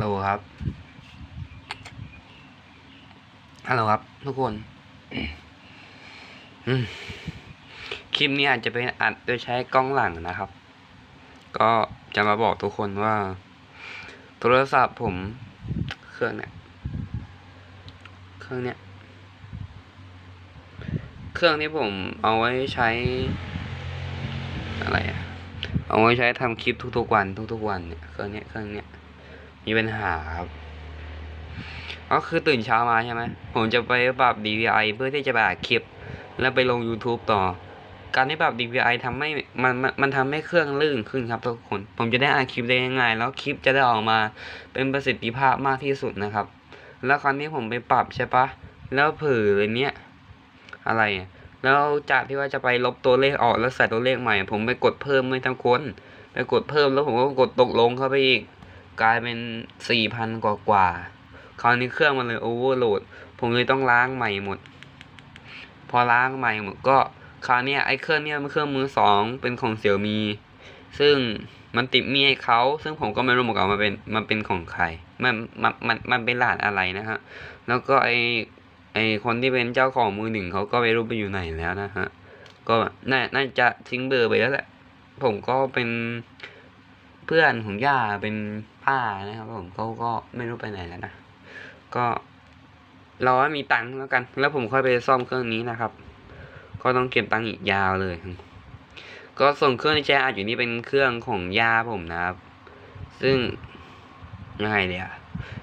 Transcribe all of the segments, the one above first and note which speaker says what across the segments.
Speaker 1: ฮัลโหลครับ ฮัลโหลครับ ทุกคน คลิปนี้อาจจะเป็นอัดโดยใช้กล้องหลังนะครับ ก็จะมาบอกทุกคนว่า โทรศัพท์ผมเครื่องเนี้ยเครื่องเนี้ยเครื่องที่ผมเอาไว้ใช้ อะไรอะเอาไว้ใช้ทำคลิปทุกๆวัน ทุกๆวันเนี่ย เครื่องเนี้ย เครื่องเนี้ย มีปัญหาครับก็คือตื่นเช้ามาใช่ไหมผมจะไปปรับ DVI เพื่อที่จะไปอัดคลิป แล้วไปลง YouTube ต่อ การที่ปรับ DVI ทำให้มันมันมันทำให้เครื่องลื่นขึ้นครับทุกคน ผมจะได้อัดคลิปได้ง่ายแล้วคลิปจะได้ออกมาเป็นประสิทธิภาพมากที่สุดนะครับ แล้วคราวนี้ผมไปปรับใช่ปะแล้วเผลอเลยเนี้ยอะไร แล้วจากที่ว่าจะไปลบตัวเลขออกแล้วใส่ตัวเลขใหม่ ผมไปกดเพิ่มไม่ทั้งคน ไปกดเพิ่มแล้วผมก็กดตกลงเข้าไปอีก กลายเป็นสี่พันกว่ากว่าๆคราวนี้เครื่องมันเลยโอเวอร์โหลด ผมเลยต้องล้างใหม่หมด พอล้างใหม่หมดก็คราวเนี้ยไอ้เครื่องเนี้ยมันเครื่องมือสองเป็นของเสี่ยวมี ซึ่งมันติดมีให้เขา ซึ่งผมก็ไม่รู้เหมือนกันมันเป็นมันเป็นของใคร มันมันมันมันเป็นรหัสอะไรนะฮะ แล้วก็ไอไอคนที่เป็นเจ้าของมือหนึ่งเขาก็ไม่รู้ไปอยู่ไหนแล้วนะฮะ ก็น่าน่าจะทิ้งเบอร์ไปแล้วแหละ ผมก็เป็นเพื่อนของย่าเป็น ป้านะครับผมเขาก็ไม่รู้ไปไหนแล้วนะ ก็รอให้มีตังค์แล้วกัน แล้วผมค่อยไปซ่อมเครื่องนี้นะครับ ก็ต้องเก็บตังค์อีกยาวเลย ก็ส่งเครื่องที่ใช้อัดอยู่นี่เป็นเครื่องของย่าผมนะครับ ซึ่งยังไงเดีย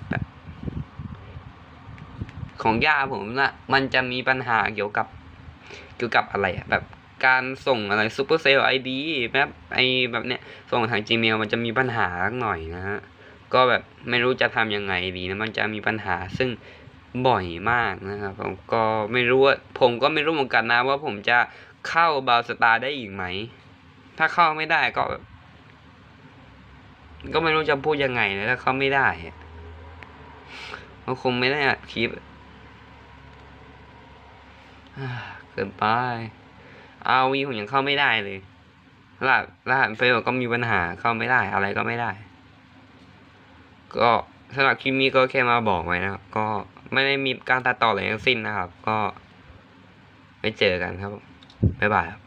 Speaker 1: แบบของย่าผมนะมันจะมีปัญหาเกี่ยวกับเกี่ยวกับอะไรอะแบบการส่งอะไรซูเปอร์เซลไอดีแบบไอแบบเนี้ยส่งทาง Gmail มันจะมีปัญหาหน่อยนะฮะ ก็แบบไม่รู้จะทำยังไงดีนะมันจะมีปัญหาซึ่งบ่อยมากนะครับผมก็ไม่รู้ว่าผมก็ไม่รู้เหมือนกันนะว่าผมจะเข้าบาวสตาร์ได้อีกไหม ถ้าเข้าไม่ได้ก็ ก็ไม่รู้จะพูดยังไงนะถ้าเข้าไม่ได้ก็คงไม่ได้อัดคลิปเกินไปอาวีผมยังเข้าไม่ได้เลยรหัสรหัสเฟลก็มีปัญหาเข้าไม่ได้อะไรก็ไม่ได้ ก็สำหรับคลิปนี้ก็แค่มาบอกไว้นะครับ ก็ไม่ได้มีการตัดต่ออะไรทั้งสิ้นนะครับ ก็ไปเจอกันครับ บ๊ายบายครับ